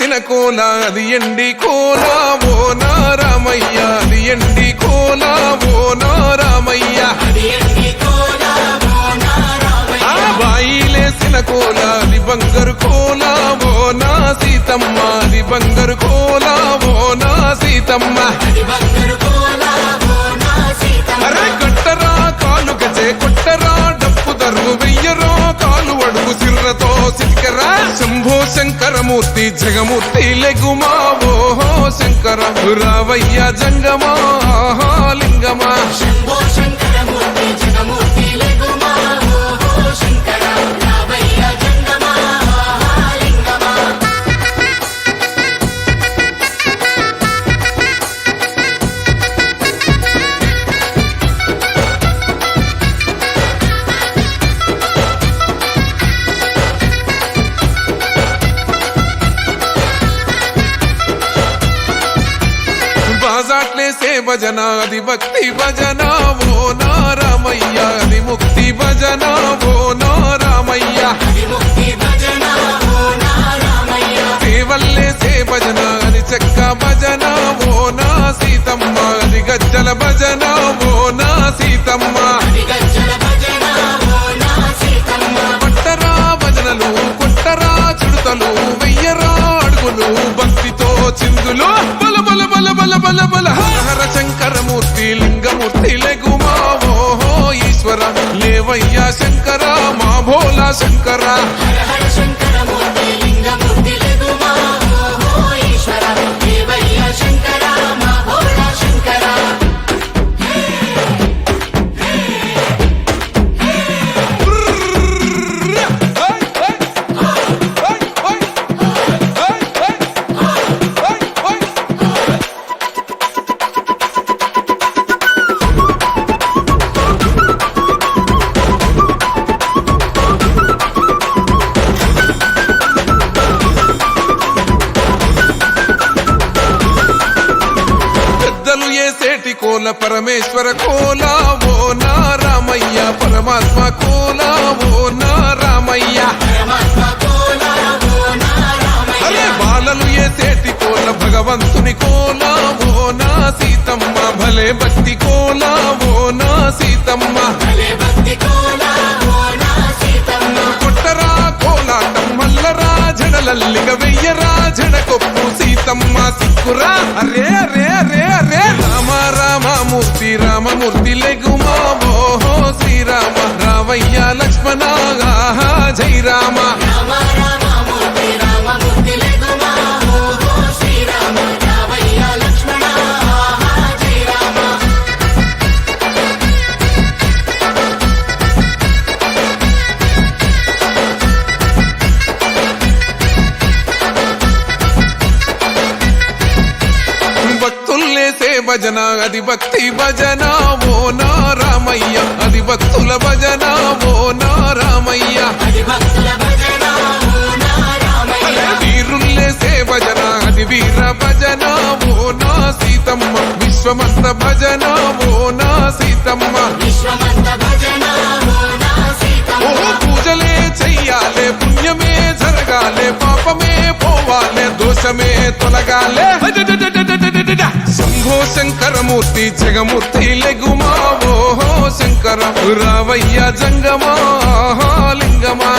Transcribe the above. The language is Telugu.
కోల అది ఎండి కోలా ఓ నారామయ్య అది ఎండి కోలా ఓ నారామయ్య. ఆ బాయిలేసిన కోలా అది బంగారు కోలా ఓ నా సీతమ్మ అది బంగారు కోలా ఓ నా సీతమ్మ. శంకరమూర్తి జగమూర్తి లెగుమా ఓహో శంకర రావయ్య జంగమా లింగమా. భజనాది భక్తి భజనా ఓ నారామయ్యాది ముక్తి భజనా ఓ నారామయ్య. విముక్తి భజన భజన అది చెక్క భజన ఓ నా సీతమ్మ అది గజ్జల భజన ఓ నా సీతమ్మ. బల బల హర హర శంకరమూర్తి లింగమూర్తి లెగుమా ఓహో ఈశ్వర లేవయ్యా శంకర మా భోలా శంకర. హర హర శంకరమూర్తి ఏసేటి కోల పరమేశ్వర కోల ఓ నారామయ్య పరమాత్మ కోల ఓ నారామయ్య. పరమాత్మ అరే బాలలు ఏసేటి కోల భగవంతుని కోల ఓ నా సీతమ్మ భలే భక్తి కోల ఓ నా సీతమ్మ. భలే భక్తి కోల ఓ సీతమ్మ కొట్టరా కోలాటం మల్లరా జడలల్లిగ వెయ్యరా జడకొప్పు సీతమ్మ సిక్కురా అరే అరే అరే అరే. రామమూర్తి రామమూర్తి లెగుమా ఓహో శ్రీరామ రామయ్య లక్ష్మణ జై రామ. భజన అది భక్తి భజన ఓ నారామయ్య. అది భక్తుల భజన ఓ నారామయ్య. వీరుల్లేసే భజన అది వీర భజన ఓ నా సీతమ్మ. విశ్వమస్త భజన ఓ నా సీతమ్మ. పూజలే చెయ్యాలే పుణ్యమే జరగాలే పాపమే పోవాలే దోషమే తొలగాలే. శంకరమూర్తి జగమూర్తి లెగుమా? ఓహో శంకర రావయ్య జంగమా? లింగమా?